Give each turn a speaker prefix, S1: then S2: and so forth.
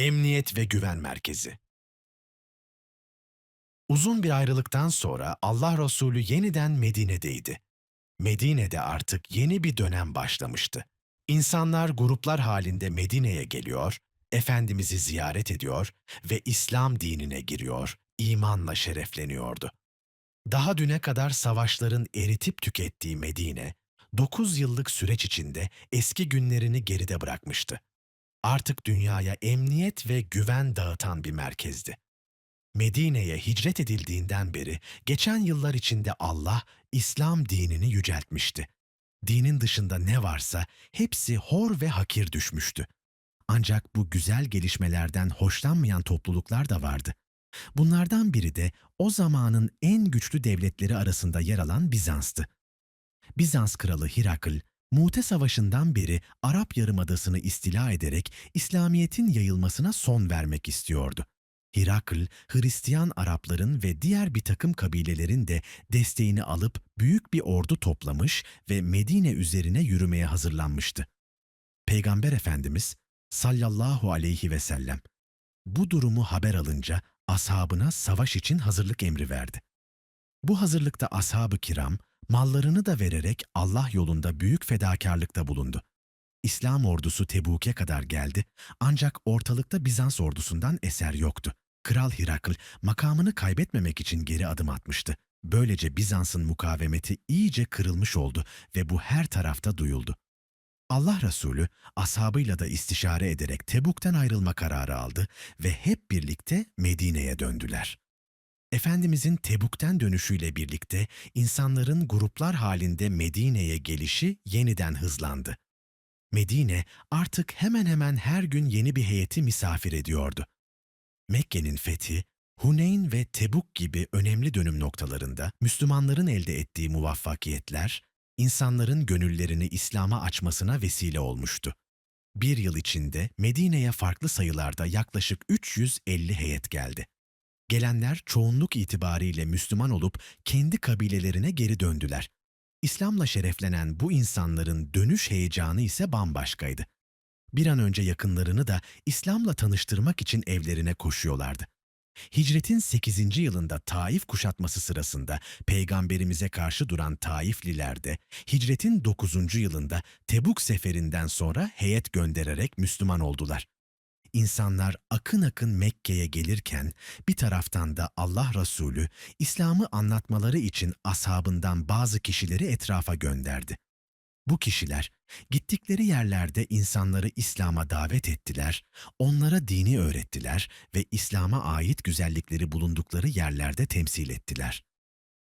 S1: Emniyet ve Güven Merkezi Uzun bir ayrılıktan sonra Allah Resulü yeniden Medine'deydi. Medine'de artık yeni bir dönem başlamıştı. İnsanlar gruplar halinde Medine'ye geliyor, Efendimiz'i ziyaret ediyor ve İslam dinine giriyor, imanla şerefleniyordu. Daha düne kadar savaşların eritip tükettiği Medine, 9 yıllık süreç içinde eski günlerini geride bırakmıştı. Artık dünyaya emniyet ve güven dağıtan bir merkezdi. Medine'ye hicret edildiğinden beri geçen yıllar içinde Allah İslam dinini yüceltmişti. Dinin dışında ne varsa hepsi hor ve hakir düşmüştü. Ancak bu güzel gelişmelerden hoşlanmayan topluluklar da vardı. Bunlardan biri de o zamanın en güçlü devletleri arasında yer alan Bizans'tı. Bizans kralı Hirakl, Mute Savaşı'ndan beri Arap Yarımadası'nı istila ederek İslamiyet'in yayılmasına son vermek istiyordu. Hirakl, Hristiyan Arapların ve diğer bir takım kabilelerin de desteğini alıp büyük bir ordu toplamış ve Medine üzerine yürümeye hazırlanmıştı. Peygamber Efendimiz sallallahu aleyhi ve sellem bu durumu haber alınca ashabına savaş için hazırlık emri verdi. Bu hazırlıkta ashab-ı kiram mallarını da vererek Allah yolunda büyük fedakarlıkta bulundu. İslam ordusu Tebuk'e kadar geldi ancak ortalıkta Bizans ordusundan eser yoktu. Kral Hirakl makamını kaybetmemek için geri adım atmıştı. Böylece Bizans'ın mukavemeti iyice kırılmış oldu ve bu her tarafta duyuldu. Allah Resulü ashabıyla da istişare ederek Tebuk'ten ayrılma kararı aldı ve hep birlikte Medine'ye döndüler. Efendimizin Tebuk'ten dönüşüyle birlikte insanların gruplar halinde Medine'ye gelişi yeniden hızlandı. Medine artık hemen hemen her gün yeni bir heyeti misafir ediyordu. Mekke'nin fethi, Huneyn ve Tebuk gibi önemli dönüm noktalarında Müslümanların elde ettiği muvaffakiyetler, insanların gönüllerini İslam'a açmasına vesile olmuştu. Bir yıl içinde Medine'ye farklı sayılarda yaklaşık 350 heyet geldi. Gelenler çoğunluk itibariyle Müslüman olup kendi kabilelerine geri döndüler. İslam'la şereflenen bu insanların dönüş heyecanı ise bambaşkaydı. Bir an önce yakınlarını da İslam'la tanıştırmak için evlerine koşuyorlardı. Hicretin 8. yılında Taif kuşatması sırasında peygamberimize karşı duran Taifliler de hicretin 9. yılında Tebuk seferinden sonra heyet göndererek Müslüman oldular. İnsanlar akın akın Mekke'ye gelirken bir taraftan da Allah Resulü İslam'ı anlatmaları için ashabından bazı kişileri etrafa gönderdi. Bu kişiler gittikleri yerlerde insanları İslam'a davet ettiler, onlara dini öğrettiler ve İslam'a ait güzellikleri bulundukları yerlerde temsil ettiler.